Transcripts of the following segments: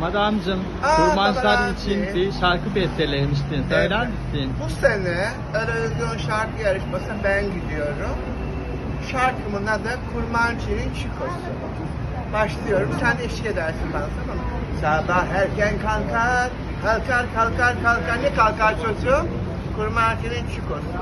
Madamcım, Aa, kurmancılar için bir şarkı bestelemiştin. Söyler Evet. misin? Bu sene Eurovision şarkı yarışmasına ben gidiyorum. Şarkımın adı Kurmancı'nın Çikosu. Başlıyorum. Sen de eşlik edersin bana mı? Sabah erken kalkar, kalkar kalkar kalkar. Ne kalkar çocuğum? Kurmancı'nın Çikosu.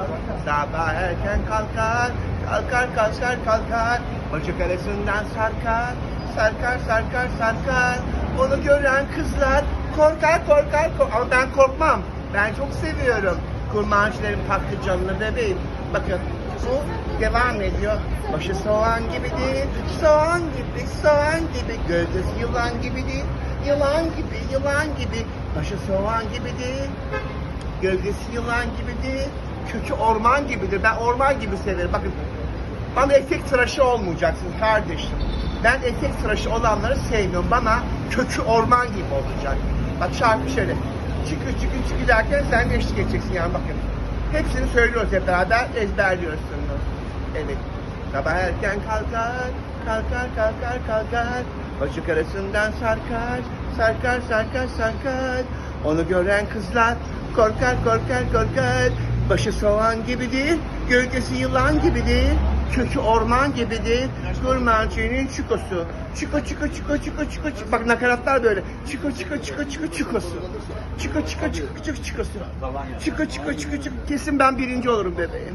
Sabah erken kalkar, kalkar kalkar kalkar. Bacak arasından sarkar, sarkar sarkar sarkar. Onu gören kızlar korkar korkar korkar. Ama ben korkmam. Ben çok seviyorum. Kurmancıların taktı canını bebeğim. Bakın bu devam ediyor. Başı soğan gibi değil, soğan gibi, soğan gibi. Gövdesi yılan gibi değil, yılan gibi, yılan gibi. Başı soğan gibi değil, gövdesi yılan gibi değil. Kökü orman gibidir. Ben orman gibi severim. Bakın bana etek tıraşı olmayacaksın kardeşim. Ben etek tıraşı olanları sevmiyorum. Bana kökü orman gibi olacak. Bak şarkı şöyle. Çıkı çıkı çıkı derken sen de eşlik edeceksin yani bakın. Hepsini söylüyoruz hep beraber ezberliyorsunuz. Evet. Sabah erken kalkar, kalkar kalkar kalkar. Bacak arasından sarkar, sarkar sarkar sarkar. Onu gören kızlar korkar korkar korkar. Başı soğan gibi değil, gölgesi yılan gibi değil. Kökü orman gibi değil. Kurmancının çikosu. Çiko çiko çiko çiko çiko çiko. Bak nakaratlar böyle. Çiko çiko çiko çiko çikosu. Çiko çiko çiko çiko çikosu. Çiko çiko çiko çiko. Kesin ben birinci olurum bebeğim.